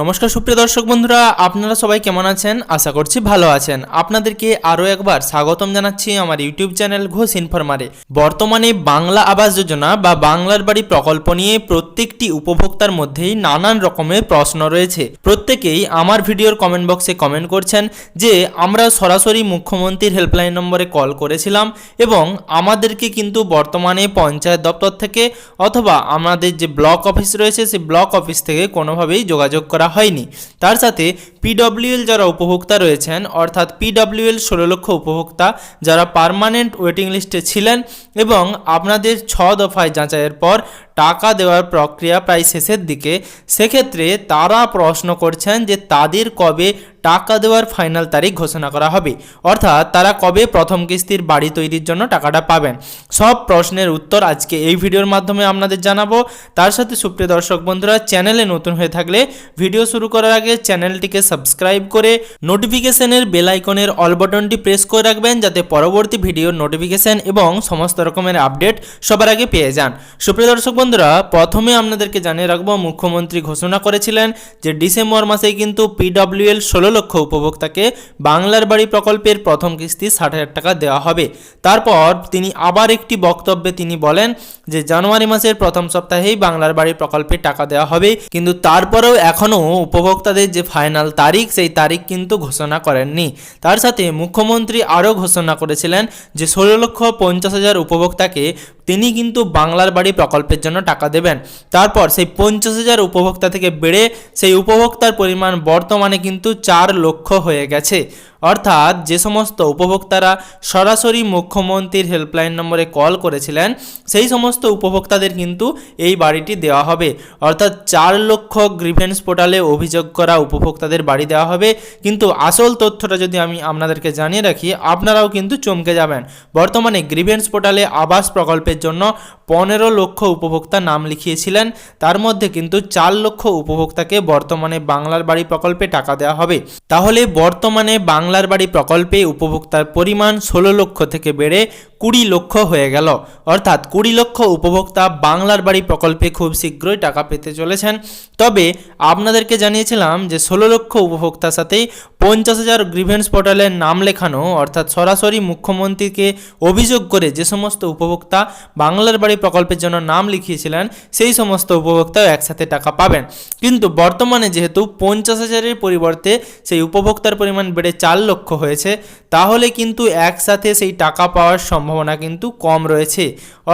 নমস্কার, সুপ্রিয় দর্শক বন্ধুরা, আপনারা সবাই কেমন আছেন? আশা করছি ভালো আছেন। আপনাদেরকে আরও একবার স্বাগতম জানাচ্ছি আমার ইউটিউব চ্যানেল ঘোষ ইনফরমারে। বর্তমানে বাংলা আবাস যোজনা বা বাংলার বাড়ি প্রকল্প নিয়ে প্রত্যেকটি উপভোক্তার মধ্যেই নানান রকমের প্রশ্ন রয়েছে। প্রত্যেকেই আমার ভিডিওর কমেন্ট বক্সে কমেন্ট করছেন যে, আমরা সরাসরি মুখ্যমন্ত্রীর হেল্পলাইন নম্বরে কল করেছিলাম এবং আমাদেরকে কিন্তু বর্তমানে পঞ্চায়েত দপ্তর থেকে অথবা আমাদের যে ব্লক অফিস রয়েছে, সেই ব্লক অফিস থেকে কোনোভাবেই যোগাযোগ করা হয়নি। তার সাথে পিডব্লিউএল যারা উপভোক্তা রয়েছেন, অর্থাৎ পিডব্লিউএল ষোলো লক্ষ উপভোক্তা যারা পারমানেন্ট ওয়েটিং লিস্টে ছিলেন এবং আপনাদের ছ দফায় যাচাইয়ের পর টাকা দেওয়ার প্রক্রিয়া প্রায় শেষের দিকে, সেক্ষেত্রে তারা প্রশ্ন করছেন যে তাদের কবে টাকা দেওয়ার ফাইনাল তারিখ ঘোষণা করা হবে। অর্থাৎ তারা কবে প্রথম কিস্তির বাড়ি তৈরির জন্য টাকাটা পাবেন? সব প্রশ্নের উত্তর আজকে এই ভিডিওর মাধ্যমে আপনাদের জানাব। তার সাথে সুপ্রিয় দর্শক বন্ধুরা, চ্যানেলে নতুন হয়ে থাকলে ভিডিও শুরু করার আগে চ্যানেলটিকে সাবস্ক্রাইব করে নোটিফিকেশনের বেল আইকনের অল বাটনটি প্রেস করে রাখবেন যাতে পরবর্তী ভিডিওর নোটিফিকেশন এবং সমস্ত রকমের আপডেট সবার আগে পেয়ে যান। সুপ্রিয় দর্শক বন্ধুরা, প্রথমে আপনাদেরকে জানিয়ে রাখব, মুখ্যমন্ত্রী ঘোষণা করেছিলেন যে ডিসেম্বর মাসে কিন্তু পিডব্লিউএল ষোলো লক্ষ উপভোক্তাকে বাংলার বাড়ি প্রকল্পের প্রথম কিস্তি ষাট হাজার টাকা দেওয়া হবে। তারপর তিনি আবার একটি বক্তব্যে তিনি বলেন যে, জানুয়ারি মাসের প্রথম সপ্তাহেই বাংলার বাড়ি প্রকল্পে টাকা দেওয়া হবে। কিন্তু তারপরেও এখনও উপভোক্তাদের যে ফাইনাল তারিখ, সেই তারিখ কিন্তু ঘোষণা করেননি। তার সাথে মুখ্যমন্ত্রী আরও ঘোষণা করেছিলেন যে, ষোলো লক্ষ পঞ্চাশ হাজার উপভোক্তাকে তিনি কিন্তু বাংলার বাড়ি প্রকল্পের জন্য টাকা দেবেন। তারপর সেই পঞ্চাশ হাজার উপভোক্তা থেকে বেড়ে সেই উপভোক্তার পরিমাণ বর্তমানে কিন্তু চার লক্ষ হয়ে গেছে। অর্থাৎ যে সমস্ত উপভোক্তারা সরাসরি মুখ্যমন্ত্রীর হেল্পলাইন নম্বরে কল করেছিলেন, সেই সমস্ত উপভোক্তাদের কিন্তু এই বাড়িটি দেওয়া হবে। অর্থাৎ চার লক্ষ গ্রিভেন্স পোর্টালে অভিযোগ করা উপভোক্তাদের বাড়ি দেওয়া হবে। কিন্তু আসল তথ্যটা যদি আমি আপনাদেরকে জানিয়ে রাখি, আপনারাও কিন্তু চমকে যাবেন। বর্তমানে গ্রিভেন্স পোর্টালে আবাস প্রকল্পের জন্য পনেরো লক্ষ উপভোক্তা নাম লিখিয়েছিলেন। তার মধ্যে কিন্তু চার লক্ষ উপভোক্তাকে বর্তমানে বাংলার বাড়ি প্রকল্পে টাকা দেওয়া হবে। তাহলে বর্তমানে বাংলার বাড়ি প্রকল্পে উপভোক্তার পরিমাণ ষোলো লক্ষ থেকে বেড়ে কুড়ি লক্ষ হয়ে গেল। অর্থাৎ কুড়ি লক্ষ উপভোক্তা বাংলার বাড়ি প্রকল্পে খুব শীঘ্রই টাকা পেতে চলেছেন। তবে আপনাদেরকে জানিয়েছিলাম যে ষোলো লক্ষ উপভোক্তার সাথেই পঞ্চাশ হাজার গ্রিভেন্স পোর্টালের নাম লেখানো, অর্থাৎ সরাসরি মুখ্যমন্ত্রীকে অভিযোগ করে যে সমস্ত উপভোক্তা বাংলার বাড়ি প্রকল্পের জন্য নাম লিখিয়েছিলেন, সেই সমস্ত উপভোক্তাও একসাথে টাকা পাবেন। কিন্তু বর্তমানে যেহেতু পঞ্চাশ হাজারের পরিবর্তে সেই উপভোক্তার পরিমাণ বেড়ে চার লক্ষ হয়েছে, তাহলে কিন্তু একসাথে সেই টাকা পাওয়ার সম্ভাবনা কিন্তু কম রয়েছে।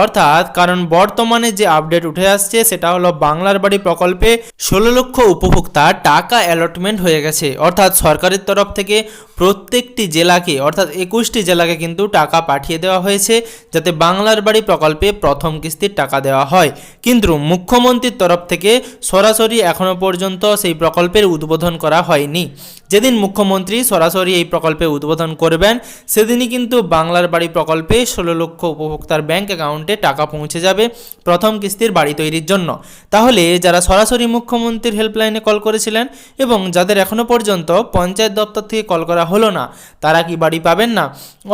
অর্থাৎ কারণ বর্তমানে যে আপডেট উঠে আসছে, সেটা হলো বাংলার বাড়ি প্রকল্পে ষোলো লক্ষ উপভোক্তা টাকা অ্যালটমেন্ট হয়ে গেছে। অর্থাৎ সরকারের তরফ থেকে প্রত্যেকটি জেলাকে, অর্থাৎ একুশটি জেলাকে কিন্তু টাকা পাঠিয়ে দেওয়া হয়েছে, যাতে বাংলার বাড়ি প্রকল্পে প্রথম কিস্তির টাকা দেওয়া হয়। কিন্তু মুখ্যমন্ত্রীর তরফ থেকে সরাসরি এখনও পর্যন্ত সেই প্রকল্পের উদ্বোধন করা হয়নি। যেদিন মুখ্যমন্ত্রী সরাসরি এই প্রকল্পে উদ্বোধন করবেন, সেদিনই কিন্তু বাংলার বাড়ি প্রকল্পে ষোলো লক্ষ উপভোক্তার ব্যাংক অ্যাকাউন্টে টাকা পৌঁছে যাবে প্রথম কিস্তির বাড়ি তৈরির জন্য। তাহলে যারা সরাসরি মুখ্যমন্ত্রীর হেল্পলাইনে কল করেছিলেন এবং যাদের এখনও পর্যন্ত পঞ্চায়েত দপ্তর থেকে কল করা হলো না, তারা কি বাড়ি পাবেন না?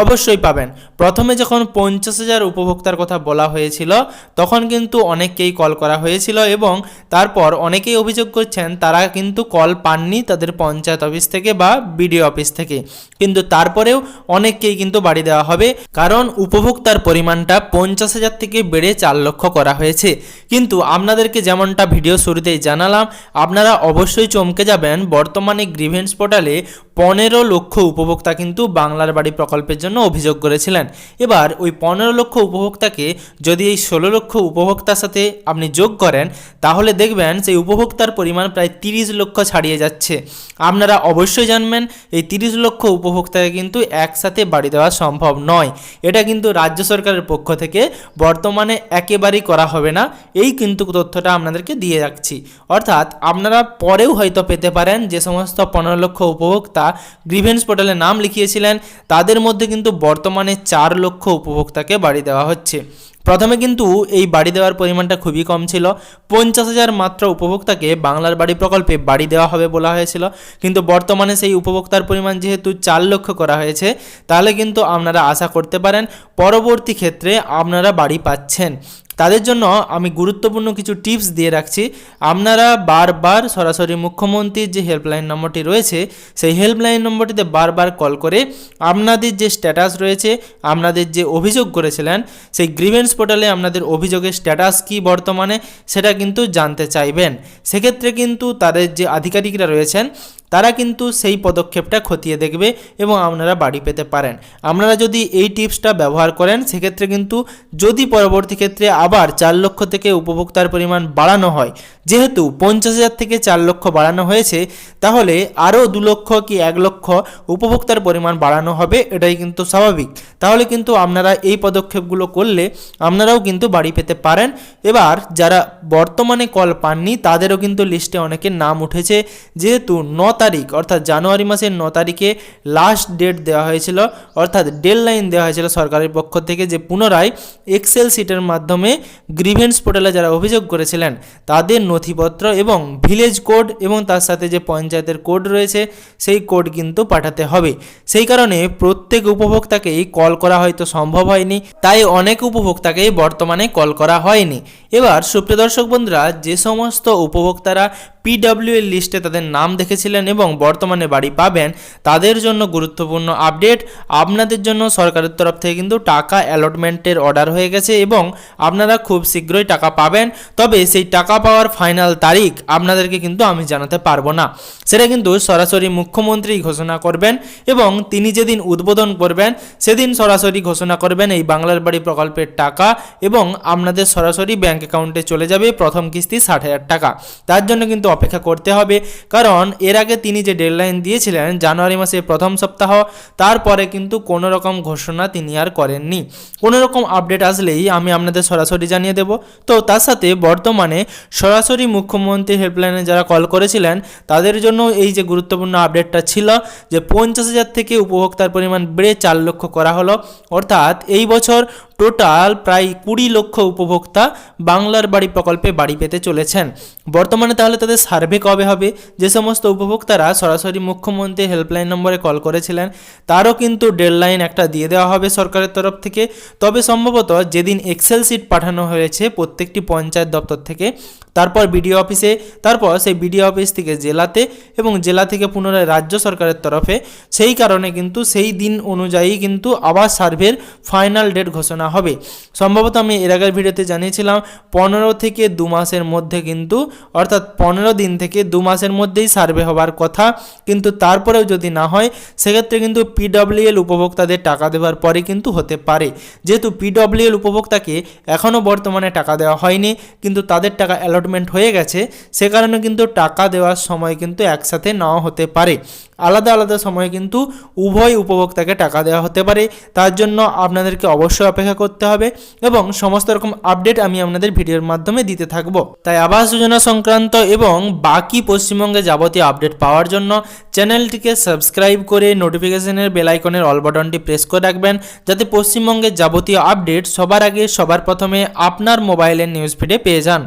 অবশ্যই পাবেন। প্রথমে যখন পঞ্চাশ হাজার উপভোক্তার কথা বলা হয়েছিল, তখন কিন্তু অনেককেই কল করা হয়েছিল এবং তারপর অনেকেই অভিযোগ করছেন, তারা কিন্তু কল পাননি, তাদের পঞ্চায়েত অফিস থেকে বা বিডিও অফিস থেকে। কিন্তু তারপরেও অনেককেই কিন্তু বাড়ি দেওয়া হবে। কারণ উপভোক্তার পরিমাণটা পঞ্চাশ হাজার থেকে বেড়ে চার লক্ষ করা হয়েছে। কিন্তু আপনাদেরকে যেমনটা ভিডিও শুরুতেই জানালাম, আপনারা অবশ্যই চমকে যাবেন বর্তমানে গ্রিভেন্স পোর্টালে পনেরো লক্ষ উপভোক্তা কিন্তু বাংলার বাড়ি প্রকল্পের জন্য অভিযোগ করেছিলেন। এবার ওই পনেরো লক্ষ উপভোক্তাকে যদি এই ষোলো লক্ষ উপভোক্তার সাথে আপনি যোগ করেন, তাহলে দেখবেন সেই উপভোক্তার পরিমাণ প্রায় তিরিশ লক্ষ ছাড়িয়ে যাচ্ছে। আপনারা অবশ্যই জানবেন, এই তিরিশ লক্ষ উপভোক্তাকে কিন্তু একসাথে বাড়ি দেওয়া সম্ভব নয়। এটা কিন্তু রাজ্য সরকারের পক্ষ থেকে বর্তমানে একেবারেই করা হবে না। এই কিন্তু তথ্যটা আপনাদেরকে দিয়ে রাখছি। অর্থাৎ আপনারা পরেও হয়তো পেতে পারেন যে সমস্ত পনেরো লক্ষ উপভোক্তা গ্রিভেন্স পোর্টালে নাম লিখিয়েছিলেন। তাদের মধ্যে কিন্তু বর্তমানে চার লক্ষ উপভোক্তাকে বাড়ি দেওয়া হচ্ছে। প্রথমে কিন্তু এই বাড়ি দেওয়ার পরিমাণটা খুবই কম ছিল। পঞ্চাশ হাজার মাত্র উপভোক্তাকে বাংলার বাড়ি প্রকল্পে বাড়ি দেওয়া হবে বলা হয়েছিল। কিন্তু বর্তমানে সেই উপভোক্তার পরিমাণ যেহেতু চার লক্ষ করা হয়েছে, তাহলে কিন্তু আপনারা আশা করতে পারেন, পরবর্তী ক্ষেত্রে আপনারা বাড়ি পাচ্ছেন। তাদের জন্য আমি গুরুত্বপূর্ণ কিছু টিপস দিয়ে রাখছি। আপনারা বারবার সরাসরি মুখ্যমন্ত্রীর যে হেল্পলাইন নম্বরটি রয়েছে, সেই হেল্পলাইন নম্বরটিতে বারবার কল করে আপনাদের যে স্ট্যাটাস রয়েছে, আপনাদের যে অভিযোগ করেছিলেন, সেই গ্রিভেন্স পোর্টালে আপনাদের অভিযোগের স্ট্যাটাস কি বর্তমানে, সেটা কিন্তু জানতে চাইবেন। সেক্ষেত্রে কিন্তু তাদের যে আধিকারিকরা রয়েছেন তারা কিন্তু সেই পদক্ষেপটা খতিয়ে দেখবে এবং আপনারা বাড়ি পেতে পারেন। আপনারা যদি এই টিপসটা ব্যবহার করেন, সেক্ষেত্রে কিন্তু যদি পরবর্তী ক্ষেত্রে আবার চার লক্ষ থেকে উপভোক্তার পরিমাণ বাড়ানো হয়, যেহেতু পঞ্চাশ হাজার থেকে চার লক্ষ বাড়ানো হয়েছে, তাহলে আরও দু লক্ষ কি এক লক্ষ উপভোক্তার পরিমাণ বাড়ানো হবে, এটাই কিন্তু স্বাভাবিক। তাহলে কিন্তু আপনারা এই পদক্ষেপগুলো করলে আপনারাও কিন্তু বাড়ি পেতে পারেন। এবার যারা বর্তমানে কল পাননি, তাদেরও কিন্তু লিস্টে অনেকের নাম উঠেছে, যেহেতু ন তারিখ, অর্থাৎ জানুয়ারি মাসের ন তারিখে লাস্ট ডেট দেওয়া হয়েছিল, অর্থাৎ ডেড লাইন দেওয়া হয়েছিল সরকারের পক্ষ থেকে যে পুনরায় এক্সেল সিটের মাধ্যমে গ্রিভেন্স পোর্টালে যারা অভিযোগ করেছিলেন, তাদের নথিপত্র এবং ভিলেজ কোড এবং তার সাথে যে পঞ্চায়েতের কোড রয়েছে, সেই কোড কিন্তু পাঠাতে হবে। সেই কারণে প্রত্যেক উপভোক্তাকেই কল করা হয়তো সম্ভব হয়নি, তাই অনেক উপভোক্তাকেই বর্তমানে কল করা হয়নি। এবার সুপ্রিয় দর্শক বন্ধুরা, যে সমস্ত উপভোক্তারা পিডব্লিউ এর লিস্টে তাদের নাম দেখেছিলেন এবং বর্তমানে বাড়ি পাবেন। তাদের জন্য গুরুত্বপূর্ণ আপডেট, আপনাদের জন্য সরকারের তরফ থেকে কিন্তু টাকা অ্যালটমেন্টের অর্ডার হয়ে গেছে এবং আপনারা খুব শীঘ্রই টাকা পাবেন। তবে সেই টাকা পাওয়ার ফাইনাল তারিখ আপনাদেরকে কিন্তু আমি জানাতে পারব না। সেটা কিন্তু সরাসরি মুখ্যমন্ত্রী ঘোষণা করবেন এবং তিনি যেদিন উদ্বোধন করবেন, সেদিন সরাসরি ঘোষণা করবেন এই বাংলার বাড়ি প্রকল্পের টাকা এবং আপনাদের সরাসরি ব্যাংক অ্যাকাউন্টে চলে যাবে প্রথম কিস্তি ষাট হাজার টাকা। তার জন্য কিন্তু অপেক্ষা করতে হবে। কারণ এর আগে তিনি যে ডেডলাইন দিয়েছিলেন জানুয়ারি মাসের প্রথম সপ্তাহ, তারপরে কিন্তু কোনো রকম ঘোষণা তিনি আর করেননি। কোনো রকম আপডেট আসলেই আমি আপনাদের সরাসরি জানিয়ে দেব। তো তার সাথে বর্তমানে সরাসরি মুখ্যমন্ত্রী হেল্পলাইনে যারা কল করেছিলেন, তাদের জন্য এই যে গুরুত্বপূর্ণ আপডেটটা ছিল যে পঞ্চাশ হাজার থেকে উপভোক্তার পরিমাণ বেড়ে চার লক্ষ করা হলো। অর্থাৎ এই বছর টোটাল প্রায় কুড়ি লক্ষ উপভোক্তা বাংলার বাড়ি প্রকল্পে বাড়ি পেতে চলেছেন। বর্তমানে তাহলে তাদের সার্ভে কবে হবে? যে সমস্ত উপভোক্তারা সরাসরি মুখ্যমন্ত্রী হেল্পলাইন নম্বরে কল করেছিলেন, তারও কিন্তু ডেডলাইন একটা দিয়ে দেওয়া হবে সরকারের তরফ থেকে। তবে সম্ভবত যেদিন এক্সেল সিট পাঠানো হয়েছে প্রত্যেকটি পঞ্চায়েত দপ্তর থেকে, তারপর বিডিও অফিসে, তারপর সেই বিডিও অফিস থেকে জেলাতে এবং জেলা থেকে পুনরায় রাজ্য সরকারের তরফে। সেই কারণে কিন্তু সেই দিন অনুযায়ী কিন্তু আবার সার্ভের ফাইনাল ডেট ঘোষণা হবে। সম্ভবত আমি এর আগের ভিডিওতে জানিয়েছিলাম, পনেরো থেকে দু মাসের মধ্যে কিন্তু, অর্থাৎ পনেরো দিন থেকে দু মাসের মধ্যেই সার্ভে হবার কথা, কিন্তু তারপরেও যদি না হয়, সেক্ষেত্রে কিন্তু পিডব্লিউএল উপভোক্তাদের টাকা দেওয়ার পরে কিন্তু হতে পারে। যেহেতু পিডব্লিউএল উপভোক্তাকে এখনও বর্তমানে টাকা দেওয়া হয়নি, কিন্তু তাদের টাকা অ্যালটমেন্ট হয়ে গেছে, সে কারণে কিন্তু টাকা দেওয়ার সময় কিন্তু একসাথে নাও হতে পারে। আলাদা আলাদা সময়ে কিন্তু উভয় উপভোক্তাকে টাকা দেওয়া হতে পারে। তার জন্য আপনাদেরকে অবশ্যই অপেক্ষা করতে হবে এবং সমস্ত রকম আপডেট আমি আপনাদের ভিডিওর মাধ্যমে দিতে থাকব। তাই আবাস যোজনা সংক্রান্ত এবং বাকি পশ্চিমবঙ্গে যাবতীয় আপডেট পাওয়ার জন্য চ্যানেলটিকে সাবস্ক্রাইব করে নোটিফিকেশনের বেলাইকনের অল বাটনটি প্রেস করে রাখবেন যাতে পশ্চিমবঙ্গের যাবতীয় আপডেট সবার আগে সবার প্রথমে আপনার মোবাইলের নিউজ ফিডে পেয়ে যান।